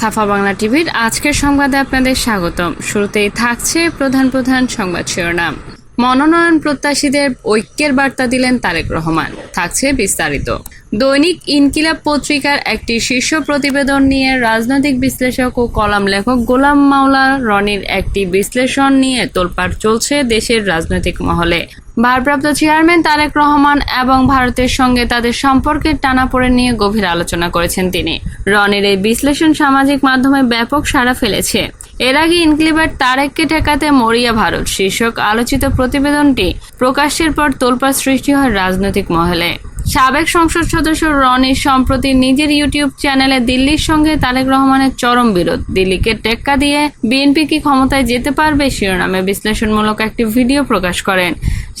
সাফা বাংলা টিভির আজকের সংবাদে আপনাদের স্বাগতম। শুরুতেই থাকছে প্রধান প্রধান সংবাদ শিরোনাম। মনোনয়ন প্রত্যাশীদের ঐক্যের বার্তা দিলেন তারেক রহমান। থাকছে বিস্তারিত। দৈনিক ইনকিলাব পত্রিকার একটি শীর্ষ প্রতিবেদন নিয়ে রাজনৈতিক বিশ্লেষক ও কলাম লেখক গোলাম মাওলা রনির একটি বিশ্লেষণ নিয়ে তোলপাড় চলছে দেশের রাজনৈতিক মহলে। ভারপ্রাপ্ত চেয়ারম্যান তারেক রহমান এবং ভারতের সঙ্গে তাদের সম্পর্কের টানাপোড়েন নিয়ে গভীর আলোচনা করেছেন তিনি। রনির এই বিশ্লেষণ সামাজিক মাধ্যমে ব্যাপক সাড়া ফেলেছে। এর আগে ইনক্লিবার তারেককে ঠেকাতে মরিয়া ভারত শীর্ষক আলোচিত প্রতিবেদনটি প্রকাশের পর তোলপাড় সৃষ্টি হয় রাজনৈতিক মহলে। সাবেক সংসদ সদস্য রনি সম্প্রতি নিজের ইউটিউব চ্যানেলে দিল্লির সঙ্গে তারেক রহমানের চরম বিরোধ। দিল্লিকে টেক্কা দিয়ে বিএনপি কি ক্ষমতায় যেতে পারবে শিরোনামে বিশ্লেষণমূলক একটি ভিডিও প্রকাশ করেন।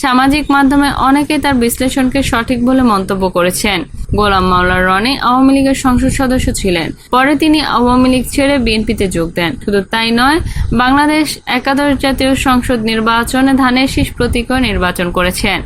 সামাজিক মাধ্যমে অনেকে তার বিশ্লেষণকে সঠিক বলে মন্তব্য করেছেন। গোলাম মাওলা রনি আওয়ামী লীগের সংসদ সদস্য ছিলেন। পরে তিনি আওয়ামী লীগ ছেড়ে বিএনপিতে যোগ দেন। শুধু তাই নয়, বাংলাদেশ একাদশ জাতীয় সংসদ নির্বাচনে ধানের শীষ প্রতীকও নির্বাচন করেছেন।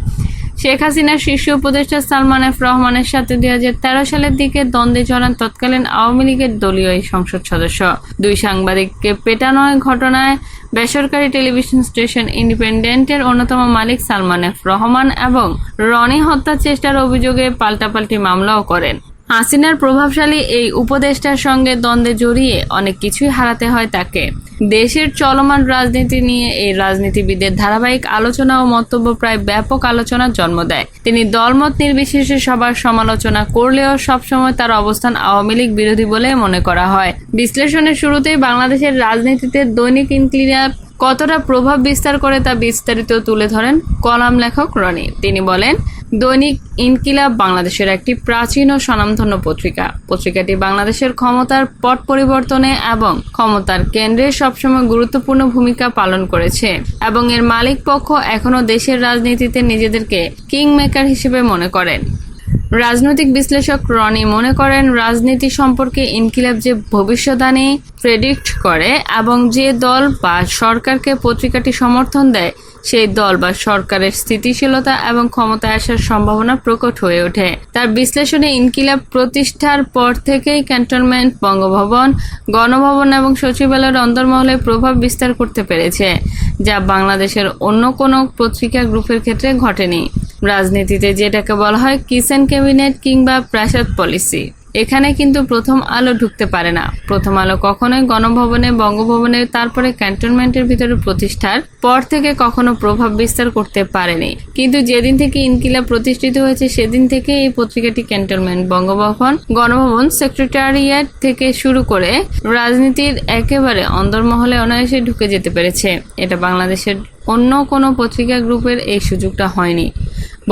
শেখ হাসিনার শীর্ষ উপদেষ্টা সালমান এফ রহমানের সাথে দুই হাজার তেরো সালের দিকে দ্বন্দ্বে জড়ান তৎকালীন আওয়ামী লীগের দলীয় এই সংসদ সদস্য। দুই সাংবাদিককে পেটানোয় ঘটনায় বেসরকারি টেলিভিশন স্টেশন ইন্ডিপেন্ডেন্টের অন্যতম মালিক সালমান এফ রহমান এবং রনি হত্যা চেষ্টার অভিযোগে পাল্টাপাল্টি মামলাও করেন। হাসিনার প্রভাবশালী এই উপদেষ্টার সঙ্গে দ্বন্দ্বে জড়িয়ে অনেক কিছুই হারাতে হয় তাকে। দেশের চলমান রাজনীতি নিয়ে এই রাজনীতিবিদের ধারাবাহিক আলোচনা ও মন্তব্য প্রায় ব্যাপক আলোচনার জন্ম দেয়। তিনি দলমত নির্বিশেষে সবার সমালোচনা করলেও সবসময় তার অবস্থান আওয়ামী লীগ বিরোধী বলে মনে করা হয়। বিশ্লেষণের শুরুতেই বাংলাদেশের রাজনীতিতে দৈনিক ইনক্লিয়াব কতটা প্রভাব বিস্তার করে তা বিস্তারিত তুলে ধরেন কলাম লেখক রনি। তিনি বলেন দৈনিক ইনকিলাব বাংলাদেশের একটি প্রাচীন ও স্বনামধন্য পত্রিকা। পত্রিকাটি বাংলাদেশের ক্ষমতার পট পরিবর্তনে এবং ক্ষমতার কেন্দ্রে সবসময় গুরুত্বপূর্ণ ভূমিকা পালন করেছে এবং এর মালিক পক্ষ এখনও দেশের রাজনীতিতে নিজেদেরকে কিং মেকার হিসেবে মনে করেন। রাজনৈতিক বিশ্লেষক রনি মনে করেন, রাজনীতি সম্পর্কে ইনকিলাব যে ভবিষ্যদ্বাণী প্রেডিক্ট করে এবং যে দল বা সরকারকে পত্রিকাটি সমর্থন দেয়, সেই দল বা সরকারের স্থিতিশীলতা এবং ক্ষমতায় আসার সম্ভাবনা প্রকট হয়ে ওঠে। তার বিশ্লেষণে ইনকিলাব প্রতিষ্ঠার পর থেকেই ক্যান্টনমেন্ট, বঙ্গভবন, গণভবন এবং সচিবালয়ের অন্তর্মহলে প্রভাব বিস্তার করতে পেরেছে, যা বাংলাদেশের অন্য কোনো পত্রিকা গ্রুপের ক্ষেত্রে ঘটেনি। রাজনীতিতে যেটাকে বলা হয় কিচেন ক্যাবিনেট কিংবা প্রাসাদ পলিসি। এখানে কিন্তু প্রথম আলো ঢুকতে পারে না। প্রথম আলো কখনোই গণভবনে, বঙ্গভবনে, তারপরে ক্যান্টনমেন্টের ভিতরে প্রতিষ্ঠার পর থেকে কখনো প্রভাব বিস্তার করতে পারেনি। কিন্তু যেদিন থেকে ইনকিলাব প্রতিষ্ঠিত হয়েছে, সেদিন থেকে এই পত্রিকাটি ক্যান্টনমেন্ট, বঙ্গভবন, গণভবন সেক্রেটারিয়েট থেকে শুরু করে রাজনীতির একেবারে অন্দরমহলে অনায়াসে ঢুকে যেতে পেরেছে। এটা বাংলাদেশের অন্য কোনো পত্রিকা গ্রুপের এই সুযোগটা হয়নি।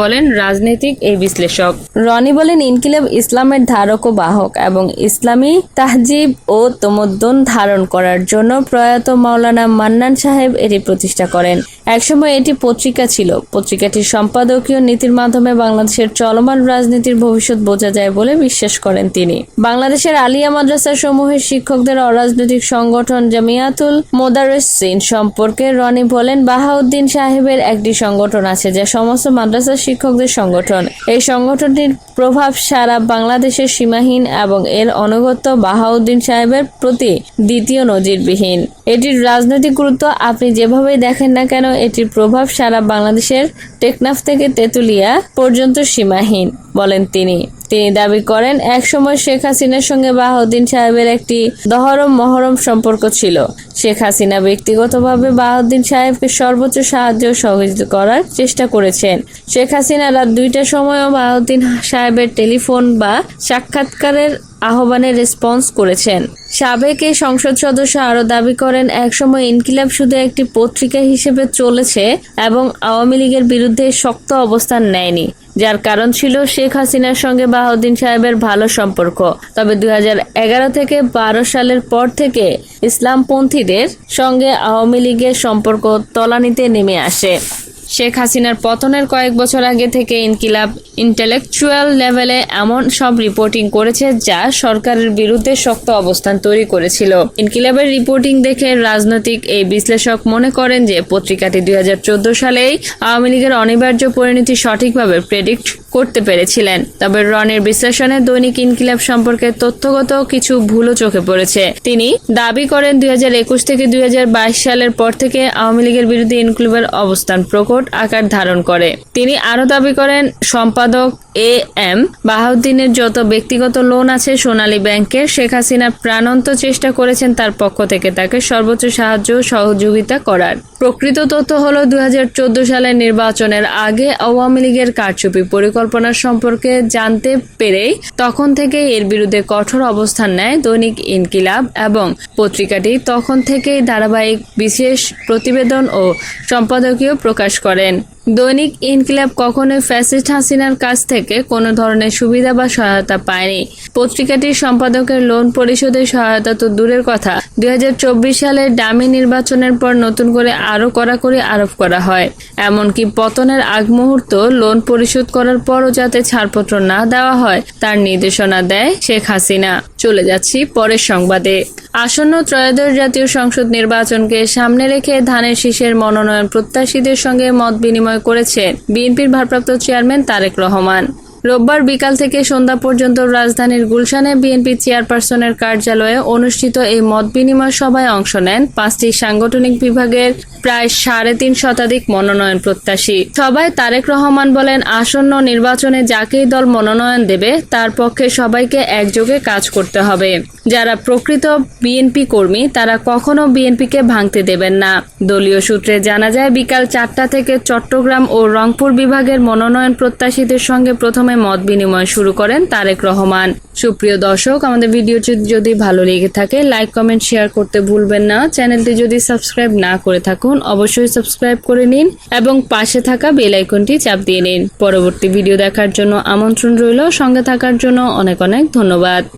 বলেন রাজনৈতিক এই বিশ্লেষক। রনি বলেন, ইনকিলাব ইসলামের ধারক ও বাহক এবং ইসলামী তাহজিব ও তমদ্দন ধারণ করার জন্য প্রয়াত মাওলানা মান্নান সাহেব এটি প্রতিষ্ঠা করেন। একসময় এটি পত্রিকা ছিল। পত্রিকাটির সম্পাদকীয় নীতির মাধ্যমে বাংলাদেশের চলমান রাজনীতির ভবিষ্যৎ বোঝা যায় বলে বিশ্বাস করেন তিনি। বাংলাদেশের আলিয়া মাদ্রাসা সমূহের শিক্ষকদের অরাজনৈতিক সংগঠন জামিয়াতুল মোদারেসিন সম্পর্কে রনি বলেন, বাহাউদ্দিন সাহেবের একটি সংগঠন আছে যা সমস্ত মাদ্রাসা শিক্ষকদের সংগঠন। এই সংগঠনটির প্রভাব সারা বাংলাদেশের সীমাহীন এবং এর অনুগত বাহাউদ্দিন সাহেবের প্রতি দ্বিতীয় নজিরবিহীন। এটির রাজনৈতিক গুরুত্ব আপনি যেভাবেই দেখেন না কেন, এটির প্রভাব সারা বাংলাদেশের টেকনাফ থেকে তেতুলিয়া পর্যন্ত সীমাহীন, বলেন তিনি। তিনি দাবি করেন, একসময় শেখ হাসিনার সঙ্গে বাহাউদ্দিন সাহেবের একটি দহরম মহরম সম্পর্ক ছিল। শেখ হাসিনা ব্যক্তিগতভাবে বাহাউদ্দিন সাহেবকে সর্বোচ্চ সাহায্য সহযোগিতা করার চেষ্টা করেছেন। শেখ হাসিনা রাত দুইটার সময়ও বাহাউদ্দিন সাহেবের টেলিফোন বা সাক্ষাৎকারের আহ্বানে রেসপন্স করেছেন। সাবেক এই সংসদ সদস্য আরও দাবি করেন, একসময় ইনকিলাব শুধু একটি পত্রিকা হিসেবে চলেছে এবং আওয়ামী লীগের বিরুদ্ধে শক্ত অবস্থান নেয়নি। যার কারণ ছিল শেখ হাসিনার সঙ্গে বাহাউদ্দিন সাহেবের ভালো সম্পর্ক। তবে দুই হাজার এগারো থেকে বারো সালের পর থেকে ইসলামপন্থীদের সঙ্গে আওয়ামী লীগের সম্পর্ক তলানিতে নেমে আসে। শেখ হাসিনার পতনের কয়েক বছর আগে থেকে ইনকিলাব ইন্টেলেকচুয়াল লেভেলে এমন সব রিপোর্টিং করেছে যা সরকারের বিরুদ্ধে শক্ত অবস্থান তৈরি করেছিল। ইনকিলাবের রিপোর্টিং দেখে রাজনৈতিক এই বিশ্লেষক মনে করেন যে পত্রিকাটি দুই হাজার সালেই আওয়ামী লীগের অনিবার্য পরিণতি সঠিকভাবে প্রেডিক্ট করতে পেরেছিলেন। তবে রনের বিশ্লেষণে দৈনিক ইনকিলাব সম্পর্কে তথ্যগত কিছু ভুলও চোখে পড়েছে। তিনি দাবি করেন দুই হাজার একুশ থেকে দুই হাজার বাইশ সালের পর থেকে আওয়ামী লীগের বিরুদ্ধে ইনকিলাবের অবস্থান প্রকট আকার ধারণ করে। তিনি আরও দাবি করেন, সম্পাদক এ এম বাহাউদ্দিনের যত ব্যক্তিগত লোন আছে সোনালী ব্যাংকের, শেখ হাসিনা প্রাণন্ত চেষ্টা করেছেন তার পক্ষ থেকে তাকে সর্বোচ্চ সাহায্য সহযোগিতা করার। প্রকৃত তথ্য হলো, দুই সালের নির্বাচনের আগে আওয়ামী লীগের কারচুপি পরিকল্পনা সম্পর্কে জানতে পেরেই তখন থেকে এর বিরুদ্ধে কঠোর অবস্থান নেয় দৈনিক ইনকিলাব এবং পত্রিকাটি। তখন থেকেই ধারাবাহিক বিশেষ প্রতিবেদন ও সম্পাদকীয় প্রকাশ করেন দৈনিক ইনকিলাব কখনোই ফ্যাসিস্ট হাসিনার কাছ থেকে কোনো ধরনের সুবিধা বা সহায়তা পায়নি। পত্রিকাটির সম্পাদকের লোন পরিশোধের সহায়তা তো দূরের কথা। দুই সালের ডামি নির্বাচনের পর নতুন করে আরও কড়াকড়ি আরোপ করা হয়। এমনকি পতনের আগ মুহূর্ত লোন পরিশোধ করার পরও যাতে ছাড়পত্র না দেওয়া হয়, তার নির্দেশনা দেয় শেখ হাসিনা। চলে যাচ্ছি পরের সংবাদে। আসন্ন ত্রয়োদশ জাতীয় সংসদ নির্বাচনকে সামনে রেখে ধানের শীষের মনোনয়ন প্রত্যাশীদের সঙ্গে মত বিনিময় করেছেন বিএনপির ভারপ্রাপ্ত চেয়ারম্যান তারেক রহমান। রোববার বিকাল থেকে সন্ধ্যা পর্যন্ত রাজধানীর গুলশানে বিএনপি চেয়ারপারসনের কার্যালয়ে অনুষ্ঠিত এই মত বিনিময় সভায় অংশ নেন পাঁচটি সাংগঠনিক বিভাগের প্রায় সাড়ে তিন শতাধিক মনোনয়ন প্রত্যাশী। সবাই তারেক রহমান বলেন, আসন্ন নির্বাচনে যাকেই দল মনোনয়ন দেবে, তার পক্ষে সবাইকে একযোগে কাজ করতে হবে। যারা প্রকৃত বিএনপি কর্মী, তারা কখনো বিএনপিকে ভাঙতে দেবেন না। দলীয় সূত্রে জানা যায়, বিকাল চারটা থেকে চট্টগ্রাম ও রংপুর বিভাগের মনোনয়ন প্রত্যাশীদের সঙ্গে প্রথমে মত বিনিময় শুরু করেন তারেক রহমান। সুপ্রিয় দর্শক, আমাদের ভিডিওটি যদি ভালো লেগে থাকে, লাইক, কমেন্ট, শেয়ার করতে ভুলবেন না। চ্যানেলটি যদি সাবস্ক্রাইব না করে থাকুন অবশ্যই সাবস্ক্রাইব করে নিন এবং পাশে থাকা বেল আইকনটি চাপ দিয়ে নিন। পরবর্তী ভিডিও দেখার জন্য আমন্ত্রণ রইল, সঙ্গে থাকার জন্য অনেক অনেক ধন্যবাদ।